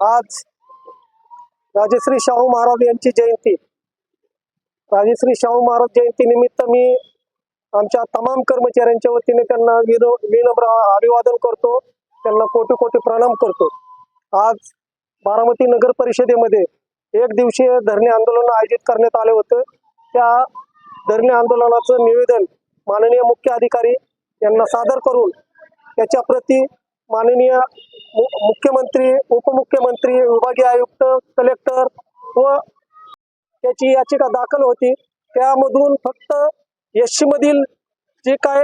आज राजश्री शाहू महाराज यांची जयंती. राजश्री शाहू महाराज जयंती निमित्त मी आमच्या तमाम कर्मचाऱ्यांच्या वतीने त्यांना विनो विनम्र अभिवादन करतो. त्यांना कोटी कोटी प्रणाम करतो. आज बारामती नगर परिषदेमध्ये एक दिवसीय धरणे आंदोलन आयोजित करण्यात आले होते. त्या धरणे आंदोलनाचं निवेदन माननीय मुख्य अधिकारी यांना सादर करून त्याच्या प्रती माननीय मुख्यमंत्री उपमुख्यमंत्री विभागीय आयुक्त कलेक्टर व त्याची याचिका दाखल होती. त्यामधून फक्त मधील जे काय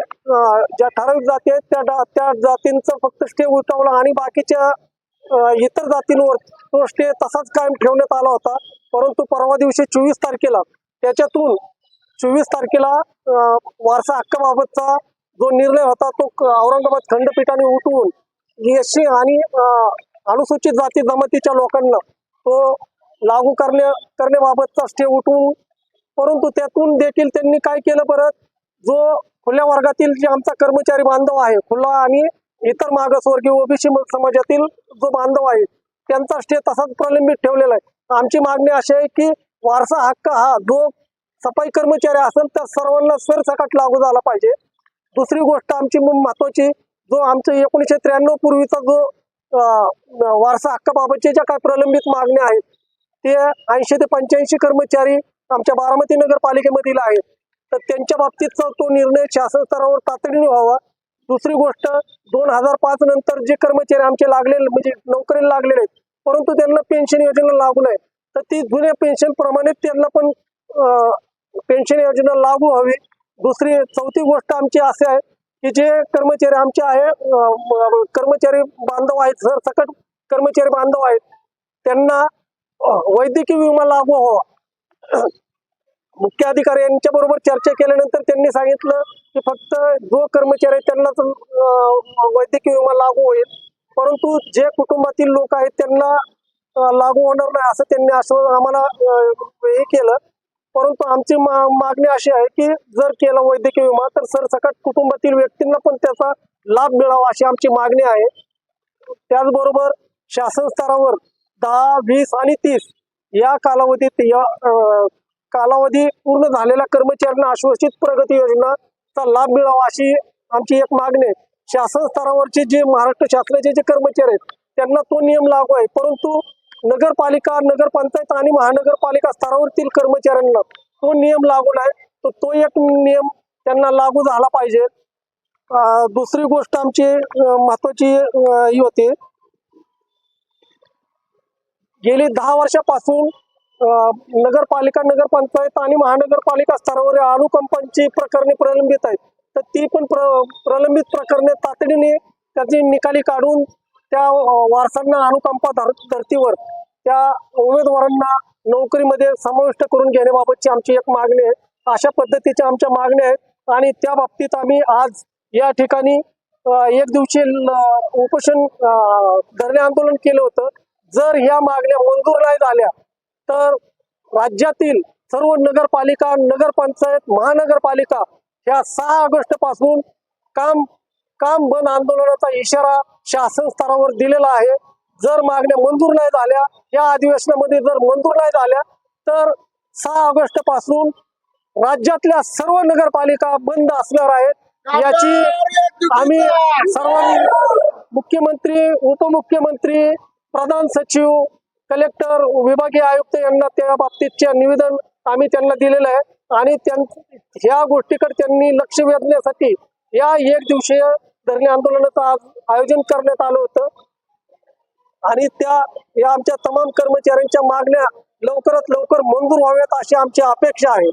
ज्या ठराविक जाती आहेत त्या त्या जातींचं फक्त स्टे उलटवला आणि बाकीच्या इतर जातींवर तो स्टे तसाच कायम ठेवण्यात आला होता. परंतु परवा दिवशी चोवीस तारखेला त्याच्यातून चोवीस तारखेला वारसा हक्काबाबतचा जो निर्णय होता तो औरंगाबाद खंडपीठाने उठवून एस आणि अनुसूचित जाती जमातीच्या लोकांना तो लागू करण्या करण्याबाबतचा स्टे उठवून परंतु त्यातून देखील त्यांनी काय केलं परत? जो खुल्या वर्गातील जे आमचा कर्मचारी बांधव आहे खुला आणि इतर मागासवर्गीय ओबीसी समाजातील जो बांधव आहे त्यांचा स्टे तसाच प्रलंबित ठेवलेला आहे. आमची मागणी अशी आहे की वारसा हक्क हा जो सफाई कर्मचारी असेल तर सर्वांना सरसकट लागू झाला पाहिजे. दुसरी गोष्ट आमची महत्वाची जो आमच्या एकोणीसशे त्र्याण्णव पूर्वीचा जो वारसा हक्काबाबतचे ज्या काही प्रलंबित मागण्या आहेत ते ऐंशी ते पंच्याऐंशी कर्मचारी आमच्या बारामती नगरपालिकेमधील आहेत तर त्यांच्या बाबतीतचा तो निर्णय शासन स्तरावर तातडीने व्हावा. दुसरी गोष्ट दोन हजार पाच नंतर जे कर्मचारी आमचे लागलेले म्हणजे नोकरीला लागलेले आहेत परंतु त्यांना पेन्शन योजना लागू नये तर ती जुन्या पेन्शन प्रमाणे त्यांना पण पेन्शन योजना लागू हवी दुसरी चौथी गोष्ट आमची अशी आहे की जे कर्मचारी आमचे आहे कर्मचारी बांधव आहेत सर सकट कर्मचारी बांधव आहेत त्यांना वैद्यकीय विमा लागू व्हावा. मुख्य अधिकारी यांच्या बरोबर चर्चा केल्यानंतर त्यांनी सांगितलं की फक्त जो कर्मचारी आहे त्यांनाच वैद्यकीय विमा लागू होईल. परंतु जे कुटुंबातील लोक आहेत त्यांना लागू होणार नाही असं त्यांनी असं आम्हाला हे केलं. परंतु आमची मा- मागणी अशी आहे की जर केला वैद्यकीय विमा तर सरसकट कुटुंबातील व्यक्तींना पण त्याचा लाभ मिळावा अशी आमची मागणी आहे. त्याचबरोबर शासन स्तरावर दहा वीस आणि तीस या कालावधीत या कालावधी पूर्ण झालेल्या कर्मचाऱ्यांना आश्वासित प्रगती योजनाचा लाभ मिळावा अशी आमची एक मागणी आहे. शासन स्तरावरचे जे महाराष्ट्र शासनाचे जे कर्मचारी आहेत त्यांना तो नियम लागू आहे. परंतु नगरपालिका नगरपंचायत आणि महानगरपालिका स्तरावरतील कर्मचाऱ्यांना तो नियम लागू नाही. तर तो एक नियम त्यांना लागू झाला पाहिजे. दुसरी गोष्ट आमची महत्वाची ही होती गेली दहा वर्षापासून नगरपालिका नगरपंचायत आणि महानगरपालिका स्तरावर अनुकंपांची प्रकरणे प्रलंबित आहेत. तर ती पण प्र प्रलंबित प्रकरणे तातडीने त्याची निकाली काढून त्या वारसांना अनुकंपा धर धर्तीवर त्या उमेदवारांना नोकरीमध्ये समाविष्ट करून घेण्याबाबतची आमची एक मागणी आहे. अशा पद्धतीच्या आमच्या मागण्या आहेत. आणि त्या बाबतीत आम्ही आज या ठिकाणी एक दिवशी उपोषण धरणे आंदोलन केलं होतं. जर ह्या मागण्या मंजूर नाही झाल्या तर राज्यातील सर्व नगरपालिका नगरपंचायत महानगरपालिका ह्या सहा ऑगस्टपासून काम काम बंद आंदोलनाचा इशारा शासन स्तरावर दिलेला आहे. जर मागण्या मंजूर नाही झाल्या या अधिवेशनामध्ये जर मंजूर नाही झाल्या तर सहा ऑगस्टपासून राज्यातल्या सर्व नगरपालिका बंद असणार आहेत. याची आम्ही सर्वांनी मुख्यमंत्री उपमुख्यमंत्री प्रधान सचिव कलेक्टर विभागीय आयुक्त यांना त्या बाबतीतचे निवेदन आम्ही त्यांना दिलेलं आहे. आणि ह्या गोष्टीकडे त्यांनी लक्ष वेधण्यासाठी या एक दिवसीय धरणे आंदोलनाचं आज आयोजन करण्यात आलं होतं. आणि त्या या आमच्या तमाम कर्मचाऱ्यांच्या मागण्या लवकरात लवकर मंजूर व्हाव्यात अशी आमची अपेक्षा आहे.